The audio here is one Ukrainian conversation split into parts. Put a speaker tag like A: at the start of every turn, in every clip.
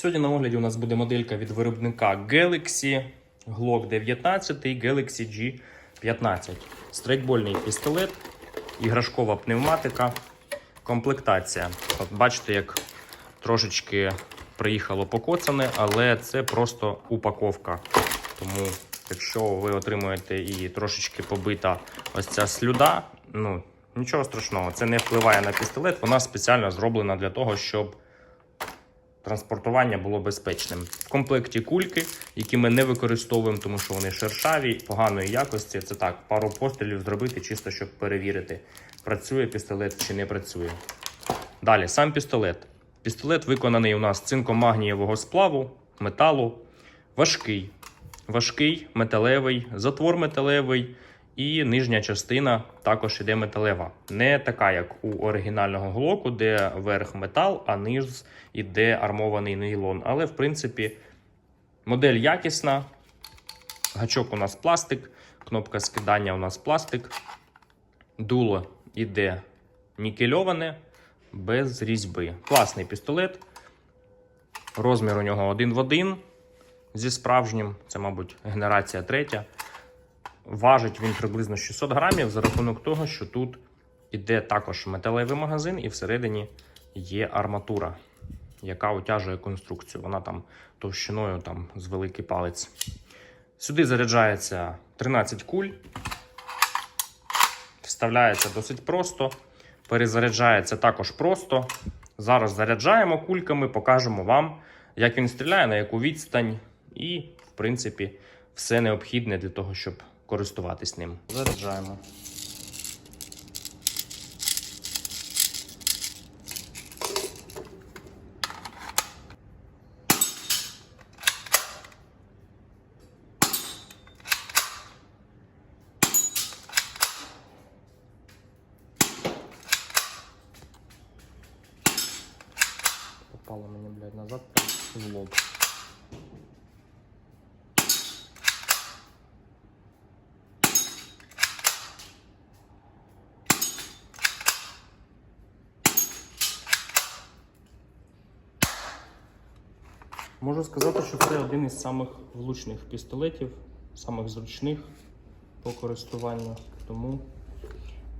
A: Сьогодні на огляді у нас буде моделька від виробника Galaxy Glock 19 і Galaxy G15. Стрейкбольний пістолет, іграшкова пневматика, комплектація. От бачите, як трошечки приїхало покоцане, але це просто упаковка. Тому, якщо ви отримуєте і трошечки побита ось ця слюда, ну нічого страшного, це не впливає на пістолет. Вона спеціально зроблена для того, щоб транспортування було безпечним. В комплекті кульки, які ми не використовуємо, тому що вони шершаві, поганої якості. Це так, пару пострілів зробити, чисто щоб перевірити, працює пістолет чи не працює. Далі, сам пістолет. Пістолет виконаний у нас з цинкомагнієвого сплаву, металу, важкий. Важкий, металевий, затвор металевий і нижня частина також іде металева. Не така, як у оригінального глоку, де верх метал, а низ іде армований нейлон. Але, в принципі, модель якісна. Гачок у нас пластик, кнопка скидання у нас пластик. Дуло іде нікельоване, без різьби. Класний пістолет. Розмір у нього один в один зі справжнім, це, мабуть, генерація третя. Важить він приблизно 600 грамів за рахунок того, що тут іде також металевий магазин, і всередині є арматура, яка утяжує конструкцію. Вона там товщиною там, з великий палець. Сюди заряджається 13 куль. Вставляється досить просто. Перезаряджається також просто. Зараз заряджаємо кульками, покажемо вам, як він стріляє, на яку відстань, і, в принципі, все необхідне для того, щоб користуватись ним. Заряджаємо. Попало мені, блядь, назад в лоб. Можу сказати, що це один із самих влучних пістолетів, самих зручних по користуванню. Тому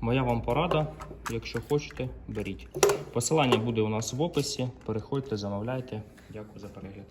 A: моя вам порада, якщо хочете, беріть. Посилання буде у нас в описі. Переходьте, замовляйте. Дякую за перегляд.